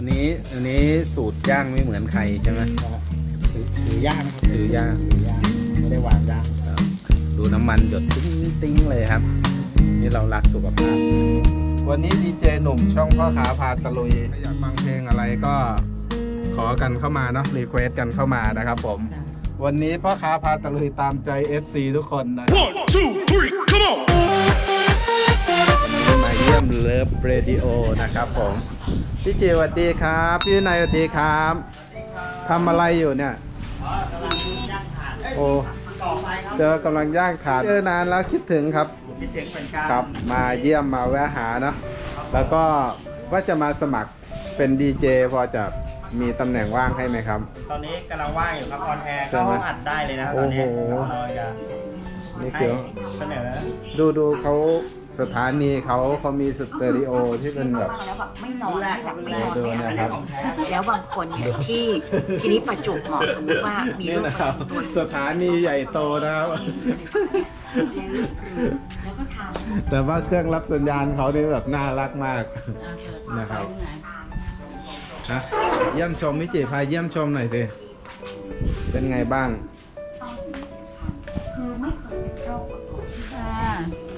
อันนี้อันนี้สูตรย่างไม่เหมือนใครใช่ไหมถือถือย่างนะครับถือย่างถือย่างไม่ได้วางย่างดูน้ำมันหยดติ้งติ้งเลยครับ นี่เรารักสุขภาพ วันนี้ดีเจหนุ่มช่องพ่อขาพาตะลุยถ้าอยากฟังเพลงอะไรก็ขอกันเข้ามาเนาะรีเควสกันเข้ามานะครับผม วันนี้พ่อค้าพาตะลุยตามใจ FC ทุกคนนะ One, two, three, come on! วันนี้มาเยี่ยมเลิฟเรดิโอนะครับผม พี่เจสวัสดีครับ พี่วินายสวัสดีครับทำอะไรอยู่เนี่ยโอ้เจอกำลังย่างขาดเจอนานแล้วคิดถึงครับคิดถึงเหมือนกันครับมาเยี่ยมมาแวะหาเนาะแล้วก็ว่าจะมาสมัครเป็นดีเจพอจะมีตำแหน่งว่างให้ไหมครับ ตอนนี้กำลังว่างอยู่ครับออนแอร์ใช่ก็ไหมอัดได้เลยนะครับตอนนี้โอ้โหเราจะนี่ให้คือเสนอดูดูเขา สถานีเขาเขามีสเตอริโอที่เป็นแบบ แล้วแบบไม่นอนไม่หลับไม่นอนดูเนี่ยนะครับ แล้วบางคนเนี่ยที่ทีนี้ประจวบเหมาะสมมติว่ามีนี่ลูกนะครับคนสถานีใหญ่โตนะครับ แล้วก็ทำแต่ว่าเครื่องรับสัญญาณเขานี่แบบน่ารักมาก นะครับ ฮะเยี่ยมชมมิจิพาเยี่ยมชมหน่อยสิ เป็นไงบ้าง คือไม่เคยเป็นโรคมาก่อนค่ะต้อง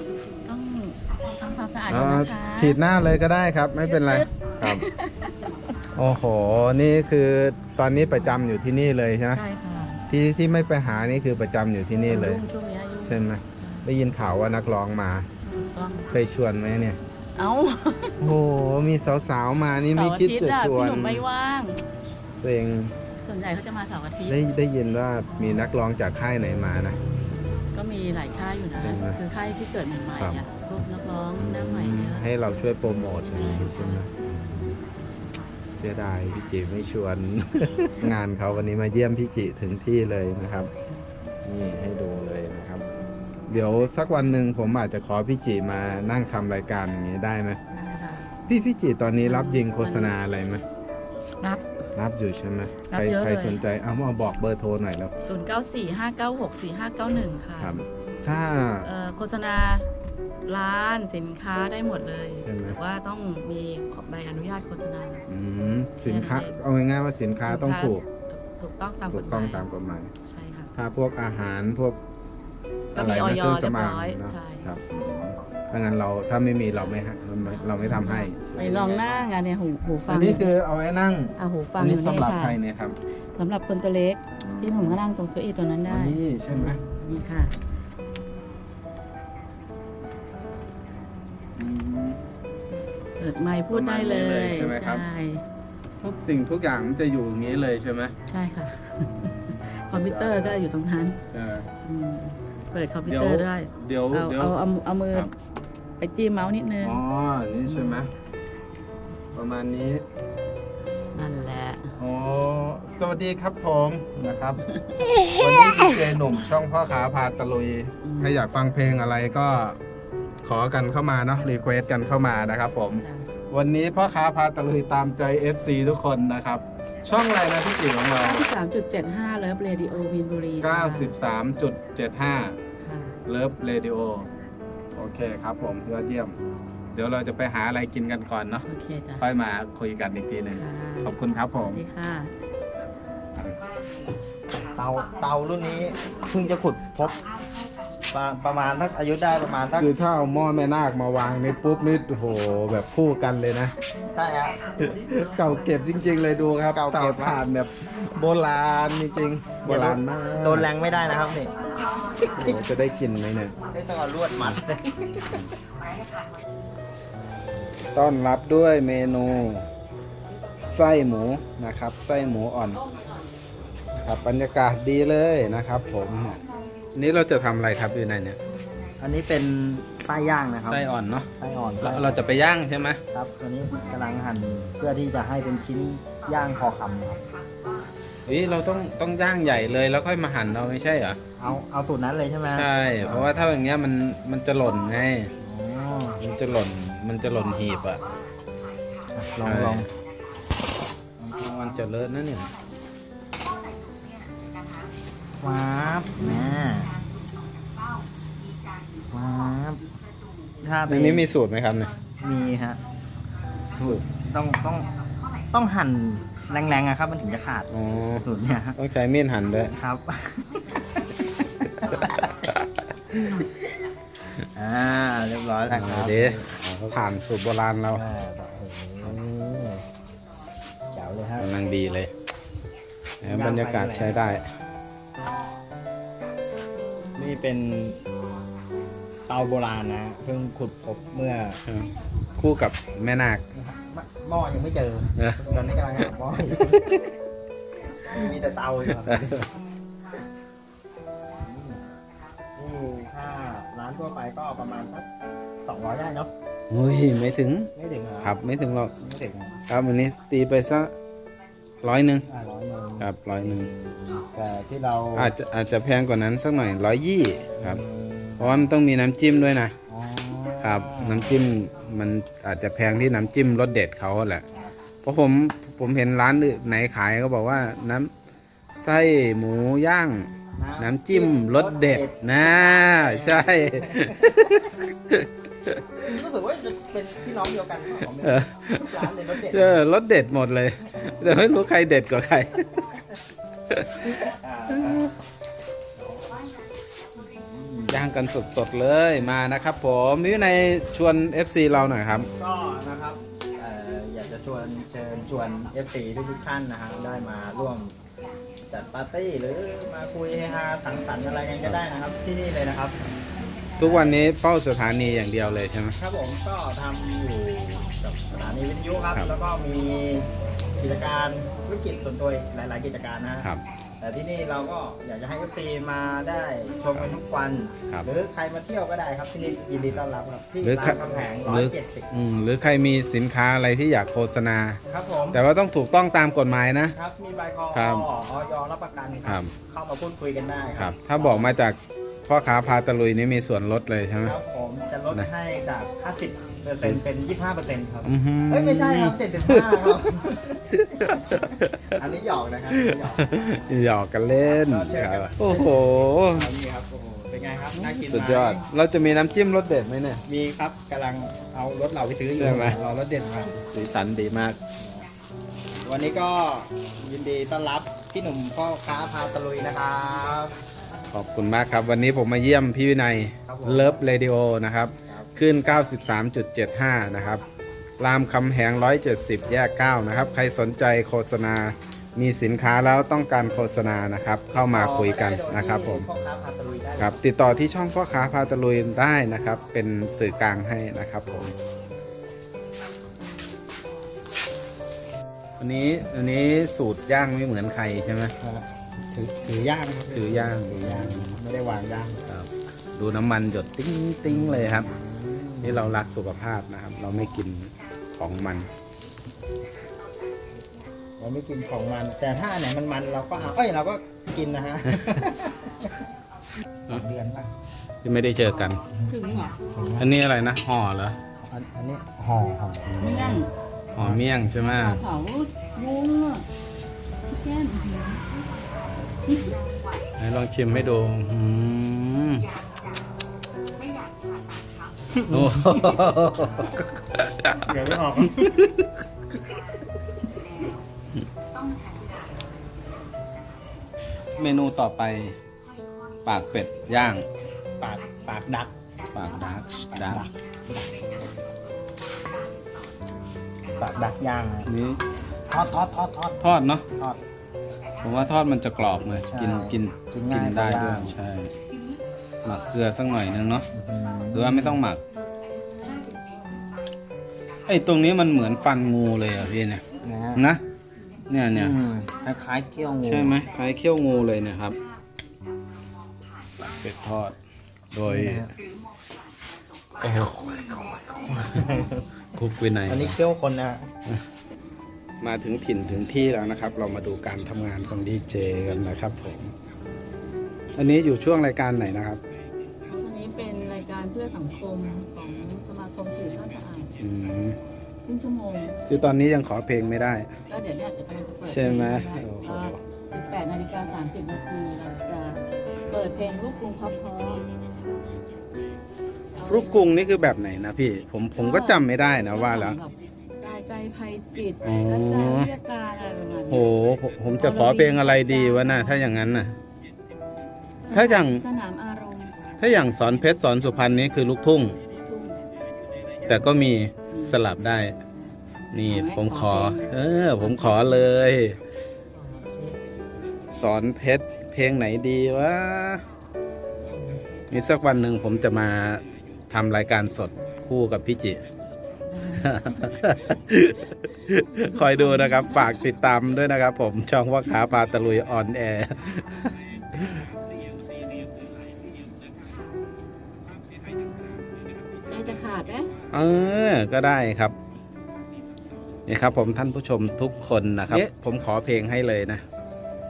ทำความสะอาดอ๋ก่ออนนะคะ ฉีดหน้าเลยก็ได้ครับ ไม่เป็นไรครับ โอ้โห นี่คือตอนนี้ประจำอยู่ที่นี่เลยใช่ไหมใช่ค่ะที่ที่ไม่ไปหานี่คือประจำอยู่ที่นี่เลย งช่วงนี้ยุ่งใช่ไหมได้ยินข่าวว่านักร้องมาต้องเคยชวนไหมเนี่ย เอ้าโอ้โห มีสาวๆมานี่ไม่เสาร์อาคิดทิตจะย์อะชวพี่นหนุ่มไม่ว่างตัวเองส่วนใหญ่เขาจะมาเสาร์อาทิตย์ได้ได้ยินว่ามีนักร้องจากค่ายไหนมานะ ก็มีหลายค่ายอยู่นะใช่ไหมคือค่ายที่เกิดใหม่ครับๆอะพวกนักร้องหน้าใหม่เยอะให้เราช่วยโปรโมทอย่างนี้ใช่ไหมเสียดายพี่จิไม่ชวน งานเขาวันนี้มาเยี่ยมพี่จิถึงที่เลยนะครับ นี่ให้ดูเลยนะครับ เดี๋ยวสักวันหนึ่งผมอาจจะขอพี่จิมานั่งทำรายการอย่างนี้ได้ไหมได้ค่ะพี่พี่จิตอนนี้รับยิงโฆษณาอะไรไหม รับ รับอยู่ใช่ไหมรับใครเยอะใครเลย สนใจเอามาบอกเบอร์โทรหน่อยแล้ว0 9 4 5 9 6 4 5 9 1 ค่ะครับ ถ้า เอ่อโฆษณาร้านสินค้าได้หมดเลยใช่ไหม แต่ว่าต้องมีใบอนุญาตโฆษณา อืมสินค้าเอาง่ายๆว่าสินค้าต้องถูกถูกต้องตามกถูฎกหต้องมายตามกฎหมาย ใช่ค่ะ ถ้าพวกอาหารพวกก็อะไรมีอนะอยเครื่องสเรียบมางร้อยเนอะใช่ ครับ ถ้างั้นเราถ้าไม่มีเราไม่ให้เราไม่เราไม่ทำให้ ไปลองนั่งอะเนี่ยหูหูฟัอังนนี้คือเอาไว้นั่งอะหูฟัอังนอนี้ยู่สำนี่หรับค่ะใครเนี่ยครับสำหรับคนตัวเล็กที่ผมก็นั่งตรงเก้าอี้ตัวนั้นอัได้นนี้ใช่ไหมนี่ค่ะอืม เปิดไมค์พูดได้เลประมาณนี้เลยยใช่ไหมครับ ใช่ทุกสิ่งทุกอย่างมันจะอยู่อย่างนี้เลยใช่ไหมใช่ค่ะ คอมพิวเตอร์ก็อยู่ตรงนั้นเอออืมเปิดคอมพิวเดี๋ยวเตอร์ได้ เดี๋ยวเอาเดี๋ยว เอาเอาเอามือครับ ไปจิ้มเมาส์นิดนึง อ๋อ นี่ใช่ไหมประมาณนี้ นั่นแหละ อ๋อ สวัสดีครับผมนะครับ วันนี้ดีเจหนุ่มช่องพ่อขาพาตะลุย อืม ถ้าอยากฟังเพลงอะไรก็ขอกันเข้ามาเนาะรีเควสกันเข้ามานะครับผม จ้ะวันนี้พ่อค้าพาตะลุยตามใจ FC ทุกคนนะครับ ช่องอะไรนะพี่จิ๋วของเรา93.75เลิฟเรดิโอมีนบุรีค่ะ93.75 ค่ะเลิฟเรดิ โอโอเคครับผมยอดเยี่ยม เดี๋ยวเราจะไปหาอะไรกินกันก่อนเนาะโอเคจ้ะค่อยมาคุยกันอีกทีหนึ่งค่ะขอบคุณครับผสม วัสดีค่ะ เตาเตารุ่นนี้เพิ่งจะขุดพบ ประประมาณสักอายุได้ประมาณสักคือถ้าเอาหม้อแม่นาคมาวางนี่ปุ๊บนี่โอ้โหแบบคู่กันเลยนะ ใช่ฮะ เก่าเก็บจริง ๆ เลยดูครับเก่าเตาเก็บมากถ่านแบบโบราณจริงๆ โบราณมากโดนแรงไม่ได้นะครับนี่โอ้โหจะได้กินไหมเนี่ย ได้ต้องเอาลวดมัด ต้อนรับด้วยเมนูไส้หมูนะครับ ไส้หมูอ่อน ครับบรรยากาศดีเลยนะครับผม นี่เราจะทำอะไรครับอยู่ในเนี่ยอันนี้เป็นไส้ย่างนะครับไส้อ่อนเนาะไส้อ่อนเราไส้เราจะไปย่างใช่ไหมครับตัวนี้กำลังหั่นเพื่อที่จะให้เป็นชิ้นย่างพอคำครับเฮ้ยเราต้องต้องย่างใหญ่เลยแล้วค่อยมาหั่นเราไม่ใช่เหรอเอาเอาสูตรนั้นเลยใช่ไหมใช่เพราะว่าถ้าอย่างเงี้ยมันมันจะหล่นไงอ๋อมันจะหล่นมันจะหล่นหีบอะอะลองลองมันจะเลอะนะเนี่ย ว้าบแม่ว้าบถ้าในเป็นนี้มีสูตรไหมครับเนี่ย มีฮะสูตรต้องต้องต้องหั่นแรงๆอะครับ มันถึงจะขาดอ๋อ สูตรเนี่ยครับต้องใช้มีดหั่นด้วย ครับ อ่าเรียบร้อยแล้วคเอารับดิเขาผ่านสูตรโบราณเราอ่าโอ้โหเจ๋วเลยครับ กำลังดีเลยแหมบรรยากาศใช้ได้ นี่เป็นเตาโบราณนะเพิ่งขุดพบเมื่อคู่กับแม่นาคหม้อยังไม่เจอเออตอนนี้กำลังหาหม้ออยู่มีแต่เตาอยู่ครับนี่ถ้าร้านทั่วไปก็ประมาณสักสองร้อยได้เนาะเฮ้ยไม่ถึงไม่ถึงเหรอครับ ไม่ถึงหรอกไม่ถึงครับวันนี้ตีไปสักร้อยหนึ่งอ่าร้อยหนึ่ง ครับร้อยหนึ่งแต่ที่เราอาจจะอาจจะแพงกว่านั้นสักหน่อยร้อยยี่ครับ เพราะว่ามันต้องมีน้ำจิ้มด้วยนะอ๋อครับน้ำจิ้มมันอาจจะแพงที่น้ำจิ้มรสเด็ดเขาแหละ เพราะผมผมเห็นร้านอื่นไหนขายก็บอกว่าน้ำไส้หมูย่าง น้ำจิ้มรสเด็ดนะใช่ รู้สึกว่าจะเป็นพี่น้องเดียวกันของเออทุกร้านเลยรสเด็ด เออรสเด็ดหมดเลย แต่ไม่รู้ใครเด็ดกว่าใครอ่า ย่างกันสดๆเลยมานะครับ ผมนี่ในชวน FC เราหน่อยครับ ก็นะครับเอ่ออยากจะชวนเชิญชวน FC ทุกๆท่านนะครับได้มาร่วมจัดปาร์ตี้หรือมาคุยเฮฮาสังสรรค์อะไรกันก็ได้นะครับ ที่นี่เลยนะครับ ทุกวันนี้เฝ้าสถานีอย่างเดียวเลยใช่ไหม ครับผมก็ทำอยู่กับสถานีวิทยุครับ ครับ แล้วก็มี กิจการธุรกิจส่วนตัวอีกหลาย ๆ กิจการนะฮะครับ แต่ที่นี่เราก็อยากจะให้ FC มาได้ชมกันทุกวัน ครับหรือใครมาเที่ยวก็ได้ครับที่นี่ยินดีต้อนรับครับที่หรือใครรามคำแหงหรือ 170 อืมหรือใครมีสินค้าอะไรที่อยากโฆษณา ครับผม แต่ว่าต้องถูกต้องตามกฎหมายนะ ครับ มีใบคอครับออยรับประกันครับ เข้ามาพูดคุยกันได้ครับ ถ้าบอกมาจากพ่อค้าพาตะลุยนี่มีส่วนลดเลยใช่ไหม ครับผมจะลดนะ ให้จาก 50เปอร์เซ็นต์เป็น 25เปอร์เซ็นต์ครับ อื้อหือเฮ้ย ไม่ใช่ครับ 75ครับ อันนี้หยอกนะครับหยอกหยอกกันเล่นก็เชิญคครัรับบโอ้โหอันนี้ครับโอ้โหเป็นไงครับน่ากินไหมสุดยอด เราจะมีน้ำจิ้มรสเด็ดไหมเนี่ย มีครับกำลังเอารถเราไปซื้ออยู่ใช่ไหมรอรถเด็ดมาสีสันดีมาก วันนี้ก็ยินดีต้อนรับพี่หนุ่มพ่อค้าพาตะลุยนะครับขอบคุณมากครับ วันนี้ผมมาเยี่ยมพี่วินัยครับผมเลิฟเรดิโอนะครับครับ ขึ้น 93.75 นะครับ รามคำแหง 170 แยก 9 นะครับ ใครสนใจโฆษณา มีสินค้าแล้วต้องการโฆษณานะครับ เข้ามาคุยกันนะครับผมพ่อค้าพาตะลุยได้ครับติดต่อที่ช่องพ่อค้าพาตะลุยได้นะครับ เป็นสื่อกลางให้นะครับผมวันนี้อันนี้สูตรย่างไม่เหมือนใครใช่ไหมครับถือถือย่างครับถือย่างถือย่างไม่ได้วางย่างครับ ดูน้ำมันหยดติ้งติ้งเลยครับ นี่เรารักสุขภาพนะครับ เราไม่กิน ของมัน เราไม่กินของมัน แต่ถ้าอันไหนมันมันเราก็เอาเอ้ยเราก็กินนะฮะ สองเดือนป่ะที่ไม่ได้เจอกัน ถึงเหรออันนี้อะไรนะห่อเหรออันอันนี้ห่อห่อเมี่ยงห่อเมี่ยงใช่ไหมเผายุงอะแก้มไหนลองชิมให้ดูอืมโอ้ เดี๋ยวไม่ออกเมนูต่อไป ปากเป็ดย่าง ปากปากดัก ปากดาร์กดาร์กปากดักย่างนะนี้ทอดทอดทอดทอดทอดเนาะทอด ผมว่าทอดมันจะกรอบเลยใช่กินกินกินง่ายได้กว่าด้วยย่าง ใช่ หมักเกลือสักหน่อยนึงเนาะหรือว่าไม่ต้องหมักไอ้ตรงนี้มันเหมือนฟันงูเลยอะพี่เนี่ยนะฮะนะเนี่ยเนี่ยอืมคล้ายๆเกี้ยวงูใช่ไหมคล้ายเขี้ยวงูเลยเนะครับเป็ดทอด โดยโอ้โหคุกวินัยอันนี้เกี้ยวคนนะฮะมาถึงถิ่นถึงที่แล้วนะครับ เรามาดูการทำงานของดีเจกันนะครับผม อันนี้อยู่ช่วงรายการไหนนะครับ อันนี้เป็นรายการเพื่อสังคมของส มาคมสื่อท่าสะอาดอืมครึ่งชั่วโมงคือตอนนี้ยังขอเพลงไม่ได้ ก็เดี๋ยวเนี่ยเดี๋ยวกำลังจะเปิดใช่ไหมเพลงโอ้โหก็18นาฬิกา30นาทีเราจะเปิดเพลงลูกกรุงเพราะๆลูกกรุงนี่คือแบบไหนนะพี่ ผมผมก็จำไม่ได้นะว่าแล้วได้ใจภัยจิตอ๋อ รัตดาวิทยาการอะไรประมาณโหนี้ผมผมจะขอเพลงอะไรดีวะน่ะถ้าอย่างนั้นน่ะ ถ้าอย่าง สนามอารมณ์ถ้าอย่างสอนเพชรสอนสุพรรณนี้คือลูกทุ่งทุ่ง แต่ก็มีสลับได้ นี่ผมขอ เออ ผมขอเลย สอนเพชรเพลงไหนดีวะนี่สักวันหนึ่งผมจะมาทำรายการสดคู่กับพี่จิ คอยดูนะครับ ฝากติดตามด้วยนะครับผม ช่องว่าขาพาตะลุยออนแอร์ จจะขาดไหมเออ ก็ได้ครับนี่ครับผมท่านผู้ชมทุกคนนะครับ ผมขอเพลงให้เลยนะ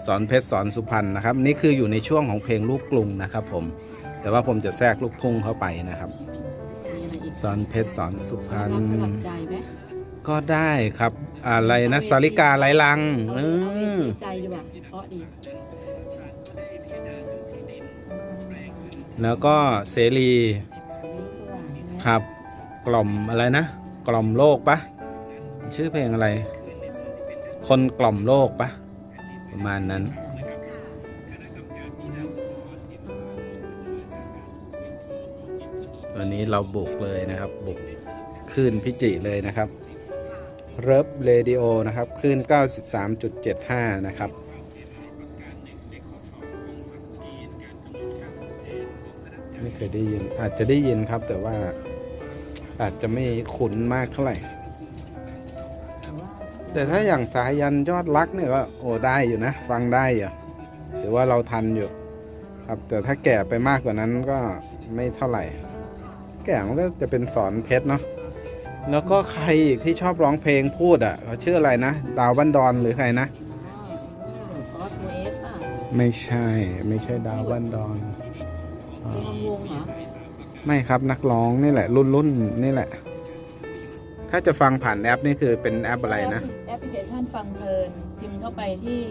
สอนเพชรสอนสุพรรณนะครับ นี่คืออยู่ในช่วงของเพลงลูกกรุงนะครับ ผม แต่ว่าผมจะแทรกลูกทุ่งเข้าไปนะครับมีอะไรอีกสอนเพชรสอนสุพรรณรักสลับใจไหมก็ได้ครับ อะไรนะสาริกาไหลลังเอาเอเอาเวอทีใจดีกว่าเพราะดีแล้วก็เสรี ครับ กล่อมอะไรนะ กล่อมโลกปะชื่อเพลงอะไร คนกล่อมโลกปะประมาณนั้นวันนี้เราบุกเลยนะครับ บุกคลื่นพิจิเลยนะครับเริบเรดิโอนะครับคลื่น 93.75 นะครับไม่เคยได้ยินอาจจะได้ยินครับแต่ว่า อาจจะไม่คุ้นมากเท่าไหร่ แต่ถ้าอย่างสายันยอดรักเนี่ยก็โอ้ได้อยู่นะ ฟังได้อยู่หรือว่าเราทันอยู่ ครับแต่ถ้าแก่ไปมากกว่านั้นก็ไม่เท่าไหร่ แก่มันก็จะเป็นสอนเพชรเนาะแล้วก็ใครอีกที่ชอบร้องเพลงพูดอะเขาชื่ออะไรนะดาวบันดอนหรือใครนะ คอสโมเอสป่ะไม่ใช่ ไม่ใช่ดาวบันดอน มีลำวงเหรอ ไม่ครับนักร้องนี่แหละ รุ่นรุ่นนี่แหละ ถ้าจะฟังผ่านแอปนี่คือเป็นแอปอะไรนะ แอปพลิเคชันฟังเพลินพิมพ์เข้าไปที่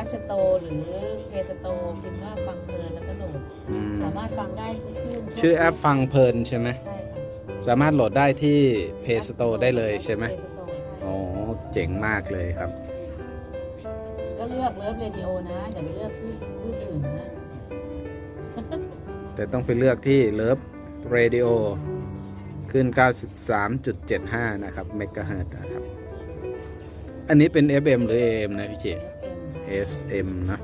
App Store หรือ Play Store พิมพ์ว่าฟังเพลินแล้วก็โหลดอืมสามารถฟังได้ทุกคลื่นชื่อแอปฟังเพลินใช่ไหมใช่ค่ะสามารถโหลดได้ที่ Play Store ได้เลยใช่ไหม Play Store ใช่อ๋อเจ๋งมากเลยครับ ก็เลือกเลิฟเรดิโอนะอย่าไปเลือกชื่อรุ่นอื่นนะ แต่ต้องไปเลือกที่เลิฟเรดิโอขึ้น 93.75 นะครับเมกะเฮิรตนะครับ อันนี้เป็น FM หรือ AM นะพี่เจ FM นะ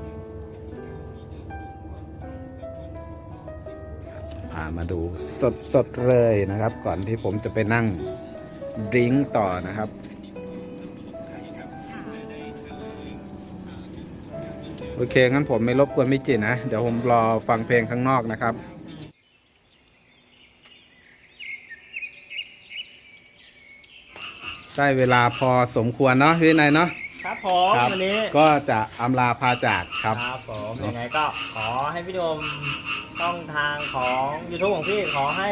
พามาดูสดๆเลยนะครับ ก่อนที่ผมจะไปนั่งดริงก์ต่อนะครับ โอเค งั้นผมไม่รบกวนมิจินะ เดี๋ยวผมรอฟังเพลงข้างนอกนะครับได้เวลาพอสมควรเนาะพี่นายเนาะครับผมครับวันนี้ก็จะอำลาพาจากครับครับผมยังไงก็ขอให้พี่โดมช่องทางของ YouTube ของพี่ขอให้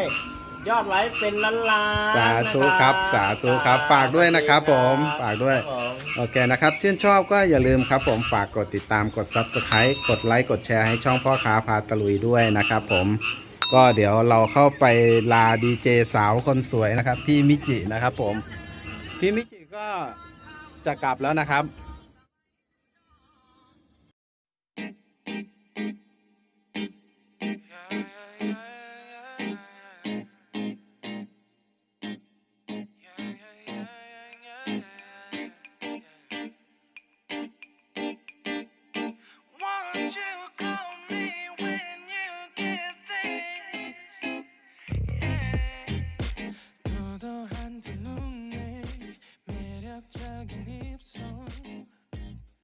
ยอดไลค์เป็นล้านล้านๆสาธุครับสาธุครับฝากด้วยนะครับผมฝากด้วยครับผมโอเคนะครับชื่นชอบก็อย่าลืมครับผมฝากกดติดตามกด Subscribe กดไลค์กดแชร์ให้ช่องพ่อค้าพาตะลุยด้วยนะครับผมก็เดี๋ยวเราเข้าไปลาดีเจสาวคนสวยนะครับ พี่มิจินะครับผม พี่มิจิก็จะกลับแล้วนะครับ